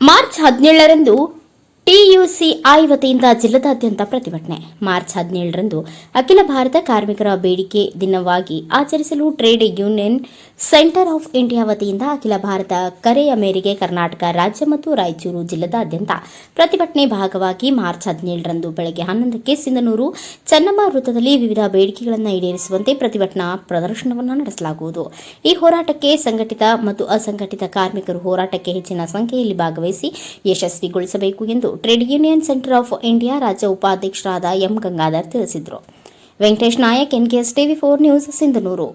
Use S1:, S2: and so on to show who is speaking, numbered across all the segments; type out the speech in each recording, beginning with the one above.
S1: March ಹದಿನೇಳರಂದು ಟಿಯುಸಿಐ ವತಿಯಿಂದ ಜಿಲ್ಲಾದ್ಯಂತ ಪ್ರತಿಭಟನೆ. ಮಾರ್ಚ್ ಹದಿನೇಳರಂದು ಅಖಿಲ ಭಾರತ ಕಾರ್ಮಿಕರ ಬೇಡಿಕೆ ದಿನವಾಗಿ ಆಚರಿಸಲು trade union centre of India ವತಿಯಿಂದ ಅಖಿಲ ಭಾರತ ಕರೆಯ ಮೇರೆಗೆ ಕರ್ನಾಟಕ ರಾಜ್ಯ ಮತ್ತು ರಾಯಚೂರು ಜಿಲ್ಲಾದ್ಯಂತ ಪ್ರತಿಭಟನೆ ಭಾಗವಾಗಿ ಮಾರ್ಚ್ ಹದಿನೇಳರಂದು ಬೆಳಗ್ಗೆ ಹನ್ನೊಂದಕ್ಕೆ ಸಿಂಧನೂರು ಚನ್ನಮ್ಮ ವೃತ್ತದಲ್ಲಿ ವಿವಿಧ ಬೇಡಿಕೆಗಳನ್ನು ಈಡೇರಿಸುವಂತೆ ಪ್ರತಿಭಟನಾ ಪ್ರದರ್ಶನವನ್ನು ನಡೆಸಲಾಗುವುದು. ಈ ಹೋರಾಟಕ್ಕೆ ಸಂಘಟಿತ ಮತ್ತು ಅಸಂಘಟಿತ ಕಾರ್ಮಿಕರು ಹೋರಾಟಕ್ಕೆ ಹೆಚ್ಚಿನ ಸಂಖ್ಯೆಯಲ್ಲಿ ಭಾಗವಹಿಸಿ ಯಶಸ್ವಿಗೊಳಿಸಬೇಕು ಎಂದು trade union centre of India ರಾಜ್ಯ ಉಪಾಧ್ಯಕ್ಷರಾದ ಎಂ ಗಂಗಾಧರ್ ತಿಳಿಸಿದರು. Venkatesh Nayak N NKS TV four news, Sindhanur.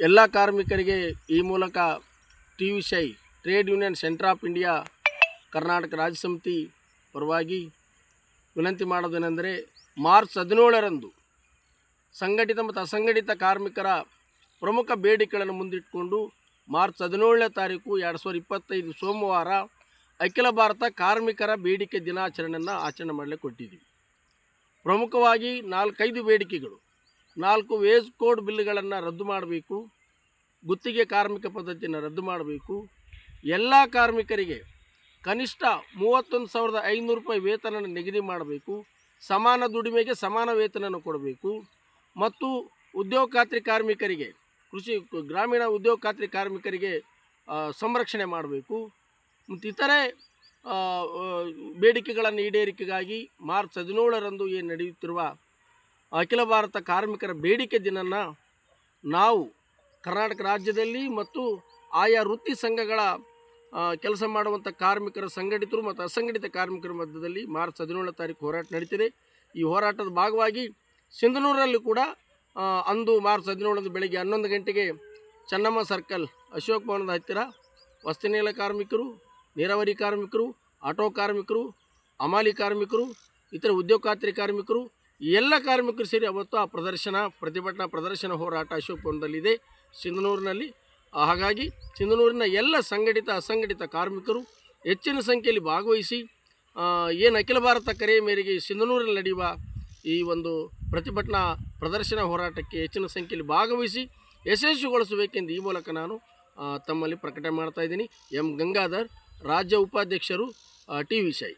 S2: ಎಲ್ಲ ಕಾರ್ಮಿಕರಿಗೆ ಈ ಮೂಲಕ T trade union centre of India, Karnataka ರಾಜ್ಯ ಸಮಿತಿ ಪರವಾಗಿ ವಿನಂತಿ ಮಾಡೋದೇನೆಂದರೆ, ಮಾರ್ಚ್ ಹದಿನೇಳರಂದು ಸಂಘಟಿತ ಮತ್ತು ಅಸಂಘಟಿತ ಕಾರ್ಮಿಕರ ಪ್ರಮುಖ ಬೇಡಿಕೆಗಳನ್ನು ಮುಂದಿಟ್ಟುಕೊಂಡು ಮಾರ್ಚ್ ಹದಿನೇಳನೇ ತಾರೀಕು ಎರಡು ಸಾವಿರದ ಇಪ್ಪತ್ತೈದು ಸೋಮವಾರ ಅಖಿಲ ಭಾರತ ಕಾರ್ಮಿಕರ ಬೇಡಿಕೆ ದಿನಾಚರಣೆಯನ್ನು ಆಚರಣೆ ಮಾಡಲಿಕ್ಕೆ ಕೊಟ್ಟಿದ್ದೀವಿ. ಪ್ರಮುಖವಾಗಿ ನಾಲ್ಕೈದು ಬೇಡಿಕೆಗಳು. ನಾಲ್ಕು ವೇಜ್ ಕೋಡ್ ಬಿಲ್ಗಳನ್ನು ರದ್ದು ಮಾಡಬೇಕು. ಗುತ್ತಿಗೆ ಕಾರ್ಮಿಕ ಪದ್ಧತಿಯನ್ನು ರದ್ದು ಮಾಡಬೇಕು. ಎಲ್ಲ ಕಾರ್ಮಿಕರಿಗೆ ಕನಿಷ್ಠ ಮೂವತ್ತೊಂದು ಸಾವಿರದ ಐನೂರು ರೂಪಾಯಿ ವೇತನ ನಿಗದಿ ಮಾಡಬೇಕು. ಸಮಾನ ದುಡಿಮೆಗೆ ಸಮಾನ ವೇತನವನ್ನು ಕೊಡಬೇಕು. ಮತ್ತು ಉದ್ಯೋಗ ಖಾತ್ರಿ ಕಾರ್ಮಿಕರಿಗೆ ಕೃಷಿ ಗ್ರಾಮೀಣ ಉದ್ಯೋಗ ಖಾತ್ರಿ ಕಾರ್ಮಿಕರಿಗೆ ಸಂರಕ್ಷಣೆ ಮಾಡಬೇಕು. ಮತ್ತು ಇತರೆ ಬೇಡಿಕೆಗಳನ್ನು ಈಡೇರಿಕೆಗಾಗಿ ಮಾರ್ಚ್ ಹದಿನೇಳರಂದು ಏನು ನಡೆಯುತ್ತಿರುವ ಅಖಿಲ ಭಾರತ ಕಾರ್ಮಿಕರ ಬೇಡಿಕೆ ದಿನನ ನಾವು ಕರ್ನಾಟಕ ರಾಜ್ಯದಲ್ಲಿ ಮತ್ತು ಆಯಾ ವೃತ್ತಿ ಸಂಘಗಳ ಕೆಲಸ ಮಾಡುವಂಥ ಕಾರ್ಮಿಕರ ಸಂಘಟಿತರು ಮತ್ತು ಅಸಂಘಟಿತ ಕಾರ್ಮಿಕರ ಮಧ್ಯದಲ್ಲಿ ಮಾರ್ಚ್ ಹದಿನೇಳನೇ ತಾರೀಕು ಹೋರಾಟ ನಡೀತಿದೆ. ಈ ಹೋರಾಟದ ಭಾಗವಾಗಿ ಸಿಂಧನೂರಲ್ಲಿ ಕೂಡ ಅಂದು ಮಾರ್ಚ್ ಹದಿನೇಳರಂದು ಬೆಳಗ್ಗೆ ಹನ್ನೊಂದು ಗಂಟೆಗೆ ಚೆನ್ನಮ್ಮ ಸರ್ಕಲ್ ಅಶೋಕ್ ಭವನದ ಹತ್ತಿರ ವಸತಿನೇಲ ಕಾರ್ಮಿಕರು, ನೀರಾವರಿ ಕಾರ್ಮಿಕರು, ಆಟೋ ಕಾರ್ಮಿಕರು ಅಮಾಲಿ ಕಾರ್ಮಿಕರು, ಇತರ ಉದ್ಯೋಗ ಖಾತ್ರಿ ಕಾರ್ಮಿಕರು ಎಲ್ಲ ಕಾರ್ಮಿಕರು ಸೇರಿ ಅವತ್ತು ಆ ಪ್ರದರ್ಶನ, ಪ್ರತಿಭಟನಾ ಪ್ರದರ್ಶನ ಹೋರಾಟ ಅಶೋಕ್ ಭವನದಲ್ಲಿದೆ ಸಿಂಧನೂರಿನಲ್ಲಿ. ಹಾಗಾಗಿ ಸಿಂಧನೂರಿನ ಎಲ್ಲ ಸಂಘಟಿತ, ಅಸಂಘಟಿತ ಕಾರ್ಮಿಕರು ಹೆಚ್ಚಿನ ಸಂಖ್ಯೆಯಲ್ಲಿ ಭಾಗವಹಿಸಿ ಏನು ಅಖಿಲ ಭಾರತ ಕರೆಯ ಮೇರೆಗೆ ಸಿಂಧನೂರಿನಲ್ಲಿ ನಡೆಯುವ ಈ ಒಂದು ಪ್ರತಿಭಟನಾ ಪ್ರದರ್ಶನ ಹೋರಾಟಕ್ಕೆ ಹೆಚ್ಚಿನ ಸಂಖ್ಯೆಯಲ್ಲಿ ಭಾಗವಹಿಸಿ ಯಶಸ್ವಿಗೊಳಿಸಬೇಕೆಂದು ಈ ಮೂಲಕ ನಾನು ತಮ್ಮಲ್ಲಿ ಪ್ರಕಟಣೆ ಮಾಡ್ತಾ ಇದ್ದೀನಿ. ಎಂ. ಗಂಗಾಧರ್, ರಾಜ್ಯ ಉಪಾಧ್ಯಕ್ಷರು ಟಿ. ವಿಷಯ್